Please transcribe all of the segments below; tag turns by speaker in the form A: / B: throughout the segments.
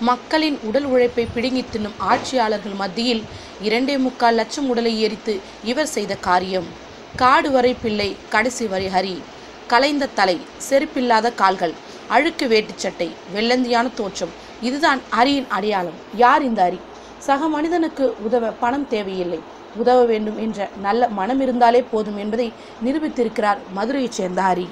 A: மக்களின் உடல் உழைப்பை பிடுங்கி தின்னும் ஆட்சியாளர்கள் மத்தியில் இரண்டே முக்கால் லட்சம் உடலை எரித்து இவர் செய்த காரியம். காடு வரை பிள்ளை கடைசி வரை ஹரி. கலைந்த தலை செருப்பில்லாத கால்கள் அழுக்கு வேட்டுச்சட்டை வெள்ளந்தியான தோற்றம். இதுதான் அரியின் அடையாளம். யார் இந்த அரி சக மனிதனுக்கு உதவ பணம் தேவையில்லை. உதவ வேண்டும் என்ற நல்ல மனம் இருந்தாலே போதும் என்பதை நிரூபித்திருக்கிறார் மதுரையைச் சேர்ந்த ஹரி.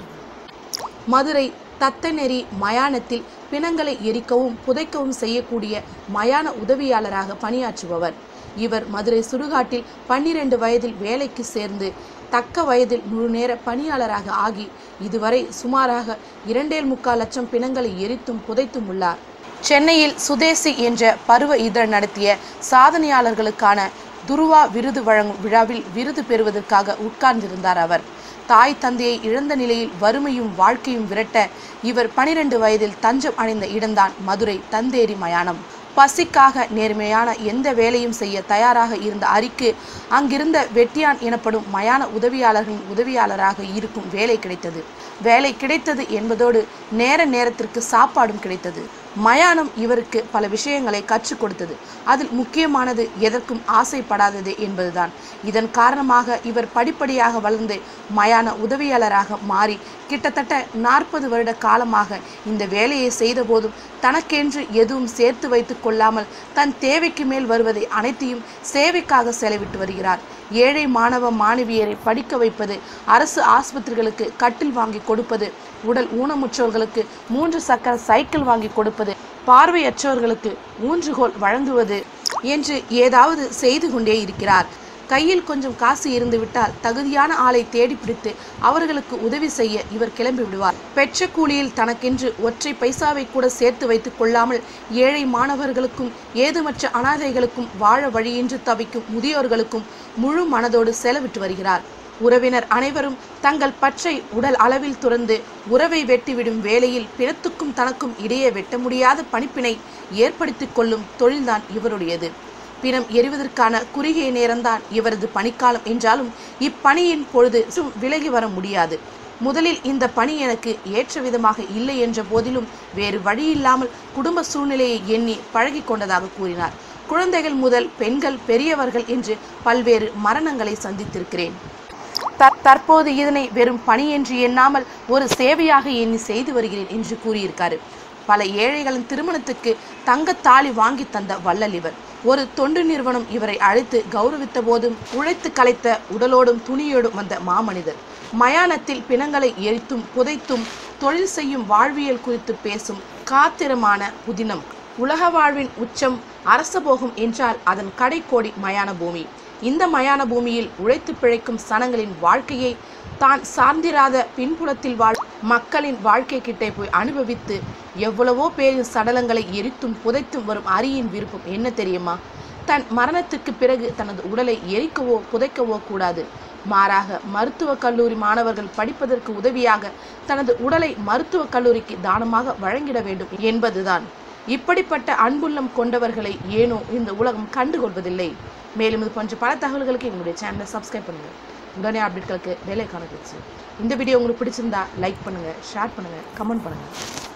A: மதுரை தத்தநெறி மயானத்தில் பிணங்களை எரிக்கவும் புதைக்கவும் செய்யக்கூடிய மயான உதவியாளராக பணியாற்றுபவர். இவர் மதுரை சுடுகாட்டில் பன்னிரண்டு வயதில் வேலைக்கு சேர்ந்து தக்க வயதில் முழு நேர பணியாளராக ஆகி இதுவரை சுமாராக இரண்டேல் முக்கால் லட்சம் பிணங்களை எரித்தும் புதைத்தும் உள்ளார். சென்னையில் சுதேசி என்ற பருவ இதழ் நடத்திய சாதனையாளர்களுக்கான துருவா விருது வழங்கும் விழாவில் விருது பெறுவதற்காக உட்கார்ந்திருந்தார் அவர். தாய் தந்தையை இழந்த நிலையில் வறுமையும் வாழ்க்கையும் விரட்ட இவர் பனிரெண்டு வயதில் தஞ்சம் அடைந்த இடம்தான் மதுரை தந்தேரி மயானம். பசிக்காக நேர்மையான எந்த வேலையும் செய்ய தயாராக இருந்த அரிக்கு அங்கிருந்த வெட்டியான் எனப்படும் மயான உதவியாளர்களின் உதவியாளராக இருக்கும் வேலை கிடைத்தது. வேலை கிடைத்தது என்பதோடு நேர நேரத்திற்கு சாப்பாடும் கிடைத்தது. மயானம் இவருக்கு பல விஷயங்களை கற்றுக் கொடுத்தது. அதில் முக்கியமானது எதற்கும் ஆசைப்படாதது என்பதுதான். இதன் காரணமாக இவர் படிப்படியாக வளர்ந்து மயான உதவியாளராக மாறி கிட்டத்தட்ட நாற்பது வருட காலமாக இந்த வேலையை செய்தபோதும் தனக்கென்று எதுவும் சேர்த்து வைத்து கொள்ளாமல் தன் தேவைக்கு மேல் வருவதை அனைத்தையும் சேவைக்காக செலவிட்டு வருகிறார். ஏழை மாணவ மாணவியரை படிக்க வைப்பது அரசு ஆஸ்பத்திரிகளுக்கு கட்டில் வாங்கி கொடுப்பது உடல் ஊனமுற்றவர்களுக்கு மூன்று சக்கர சைக்கிள் வாங்கி கொடுப்பது பார்வையற்றவர்களுக்கு ஊன்றுகோல் வழங்குவது என்று ஏதாவது செய்து கொண்டே இருக்கிறார். கையில் கொஞ்சம் காசு இருந்துவிட்டால் தகுதியான ஆளை தேடி பிடித்து அவர்களுக்கு உதவி செய்ய இவர் கிளம்பி விடுவார் பெற்ற கூலியில் தனக்கென்று ஒற்றை பைசாவை கூட சேர்த்து வைத்துக் கொள்ளாமல் ஏழை மாணவர்களுக்கும் ஏதுமற்ற அனாதைகளுக்கும் வாழ வழியின்றி தவிக்கும் முதியோர்களுக்கும் முழு மனதோடு செலவிட்டு வருகிறார். உறவினர் அனைவரும் தங்கள் பற்றை உடல் அளவில் துறந்து உறவை வெட்டிவிடும் வேளையில் பிணத்துக்கும் தனக்கும் இடையே வெட்ட முடியாத பணிப்பினை ஏற்படுத்திக் கொள்ளும் தொழில்தான் இவருடையது. பிணம் எரிவதற்கான குறுகிய நேரம்தான் இவரது பணிக்காலம் என்றாலும் இப்பணியின் பொழுது சும் விலகி வர முடியாது. முதலில் இந்த பணி எனக்கு ஏற்ற விதமாக இல்லை என்ற போதிலும் வேறு வழியில்லாமல் குடும்ப சூழ்நிலையை எண்ணி பழகி கொண்டதாக கூறினார். குழந்தைகள் முதல் பெண்கள் பெரியவர்கள் என்று பல்வேறு மரணங்களை சந்தித்திருக்கிறேன். தற்போது இதனை வெறும் பணி என்று எண்ணாமல் ஒரு சேவையாக எண்ணி செய்து வருகிறேன் என்று கூறியிருக்காரு. பல ஏழைகளின் திருமணத்துக்கு தங்கத்தாலி வாங்கி தந்த வள்ளல் இவர். ஒரு தொண்டு நிறுவனம் இவரை அழைத்து கௌரவித்த போதும் உழைத்து கலைத்த உடலோடும் துணியோடும் வந்த மாமனிதர். மயானத்தில் பிணங்களை எரித்தும் புதைத்தும் தொழில் செய்யும் வாழ்வியல் குறித்து பேசும் காத்திரமான புதினம். உலக வாழ்வின் உச்சம் அரசபோகம் என்றால் அதன் கடைக்கோடி மயான பூமி. இந்த மயான பூமியில் உழைத்து பிழைக்கும் சனங்களின் வாழ்க்கையை தான் சார்ந்திராத பின்புலத்தில் வாழ் மக்களின் வாழ்க்கை கிட்டே போய் அனுபவித்து எவ்வளவோ பேரின் சடலங்களை எரித்தும் புதைத்தும் வரும் அரியின் விருப்பம் என்ன தெரியுமா? தன் மரணத்துக்கு பிறகு தனது உடலை எரிக்கவோ புதைக்கவோ கூடாது. மாறாக மருத்துவக் கல்லூரி மாணவர்கள் படிப்பதற்கு உதவியாக தனது உடலை மருத்துவக் கல்லூரிக்கு தானமாக வழங்கிட வேண்டும் என்பதுதான். இப்படிப்பட்ட அன்புள்ளம் கொண்டவர்களை ஏனோ இந்த உலகம் கண்டுகொள்வதில்லை. மேலும் இது போன்ற பல தகவல்களுக்கு எங்களுடைய சேனலை சப்ஸ்கிரைப் பண்ணுங்கள் உடனே அப்டேட்களுக்கு வேலைக்கான காண இந்த வீடியோ உங்களுக்கு பிடிச்சிருந்தா லைக் பண்ணுங்கள் ஷேர் பண்ணுங்கள் கமெண்ட் பண்ணுங்கள்